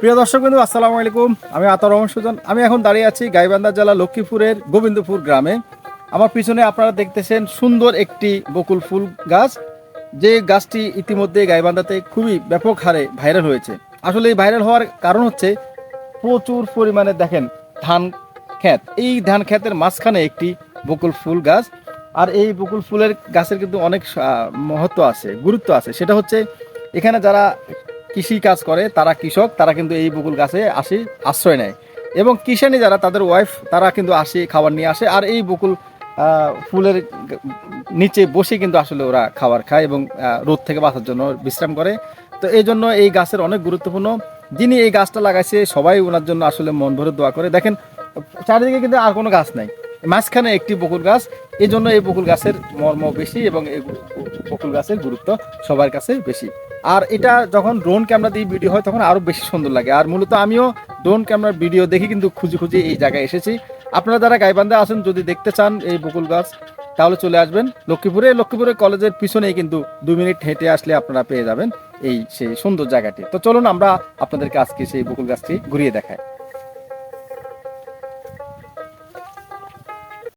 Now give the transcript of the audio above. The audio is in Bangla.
প্রিয় দর্শক বিন্দু আসসালামু আলাইকুম। আমি আতর রহমান সুজন। আমি এখন দাঁড়িয়ে আছি গাইবান্ধা জেলা লক্ষ্মীপুরের গোবিন্দপুর গ্রামে। আমার পিছনে আপনারা দেখতেছেন সুন্দর একটি বকুল ফুল গাছ। যে গাছটি ইতিমধ্যে গাইবান্ধাতে খুবই ব্যাপক হারে ভাইরাল হয়েছে। আসলে এই ভাইরাল হওয়ার কারণ হচ্ছে প্রচুর পরিমাণে দেখেন ধান ক্ষেত। এই ধান ক্ষেতের মাঝখানে একটি বকুল ফুল গাছ। আর এই বকুল ফুলের গাছের কিন্তু অনেক মহত্ব আছে, গুরুত্ব আছে। সেটা হচ্ছে এখানে যারা কৃষি কাজ করে, তারা কৃষক, তারা কিন্তু এই বকুল গাছে আসি, আশ্রয় নেয়। এবং কিষানি যারা, তাদের ওয়াইফ তারা কিন্তু আসে, খাবার নিয়ে আসে, আর এই বকুল ফুলের নিচে বসে কিন্তু আসলে ওরা খাবার খায় এবং রোদ থেকে বাঁচার জন্য বিশ্রাম করে। তো এই জন্য এই গাছের অনেক গুরুত্বপূর্ণ। যিনি এই গাছটা লাগাইছে, সবাই ওনার জন্য আসলে মন ভরে দোয়া করে। দেখেন, চারিদিকে কিন্তু আর কোনো গাছ নাই। মাঝখানে একটি বকুল গাছ, এই জন্য এই বকুল গাছের মর্ম বেশি এবং এই বকুল গাছের গুরুত্ব সবার কাছে বেশি। আর এটা যখন ড্রোন ক্যামেরা দিয়ে ভিডিও হয়, তখন আরও বেশি সুন্দর লাগে। আর মূলত আমিও ড্রোন ক্যামেরার ভিডিও দেখি, কিন্তু খুঁজে খুঁজে এই জায়গায় এসেছি। আপনারা যারা গাইবান্ধা আছেন, যদি দেখতে চান এই বকুল গাছ, তাহলে চলে আসবেন লক্ষ্মীপুরে। লক্ষ্মীপুরে কলেজের পিছনেই কিন্তু দু মিনিট হেঁটে আসলে আপনারা পেয়ে যাবেন এই সেই সুন্দর জায়গাটি। তো চলুন আমরা আপনাদেরকে আজকে সেই বকুল গাছটি ঘুরিয়ে দেখাই।